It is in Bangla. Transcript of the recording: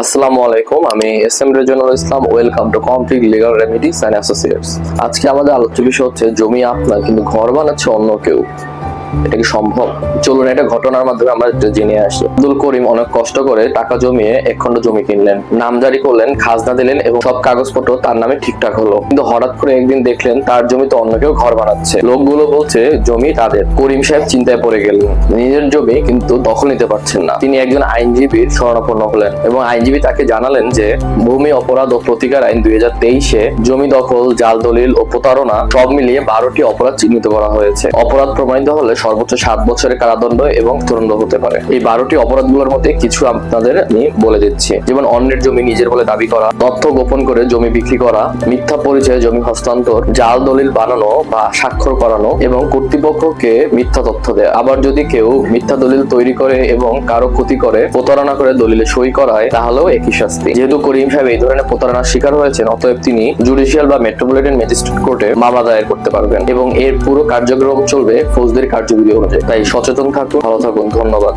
আসসালামু আলাইকুম, আমি S M Reznul Islam, welcome to complete legal remedies and associates. আজকে আমাদের আলোচ্য বিষয় হচ্ছে, জমি আপনার কিন্তু ঘর বানাচ্ছে অন্য কেউ। এটা কি সম্ভব? চলুন, এটা ঘটনার মাধ্যমে আমরা একটু জেনে আসি। আব্দুল করিম অনেক কষ্ট করে টাকা জমিয়ে এক খণ্ড জমি কিনলেন। নামজারি করলেন, খাজনা দিলেন এবং সব কাগজপত্র তার নামে ঠিকঠাক হলো। কিন্তু হঠাৎ করে একদিন দেখলেন, তার জমিতে অন্য কেউ ঘর বানাচ্ছে। লোকগুলো বলছে, জমি তাদের। করিম সাহেব চিন্তায় পড়ে গেলেন। নিজের জমি কিন্তু দখল নিতে পারছেন না। তিনি একজন আইনজীবীর শরণাপন্ন হলেন এবং আইনজীবী তাকে জানালেন যে, ভূমি অপরাধ ও প্রতিকার আইন দুই হাজার তেইশে জমি দখল, জাল দলিল ও প্রতারণা সব মিলিয়ে বারোটি অপরাধ চিহ্নিত করা হয়েছে। অপরাধ প্রমাণিত হলে সর্বোচ্চ সাত বছরের কারাদণ্ড এবং তুরন্ত হতে পারে। এই বারোটি অপরাধগুলোর মধ্যে কিছু আপনাদের আমি বলে দিচ্ছি। যেমন অন্যের জমি নিজের বলে দাবি করা, তথ্য গোপন করে জমি বিক্রি করা, মিথ্যা পরিচয়ে জমি হস্তান্তর, জাল দলিল বানানো বা স্বাক্ষর করানো এবং কর্তৃপক্ষকে মিথ্যা তথ্য দেয়। আবার যদি কেউ মিথ্যা দলিল তৈরি করে এবং কারও ক্ষতি করে, প্রতারণা করে দলিলে সই করায়, তাহলেও একই শাস্তি। যেহেতু করিম সাহেব এই ধরনের প্রতারণার শিকার হয়েছেন, অতএব তিনি জুডিশিয়াল বা মেট্রোপলিটন ম্যাজিস্ট্রেট কোর্টে মামলা দায়ের করতে পারবেন এবং এর পুরো কার্যক্রম চলবে ফৌজদারি কার্যবিধি অনুযায়ী তাই সচেতন থাকুন ভালো থাকুন ধন্যবাদ।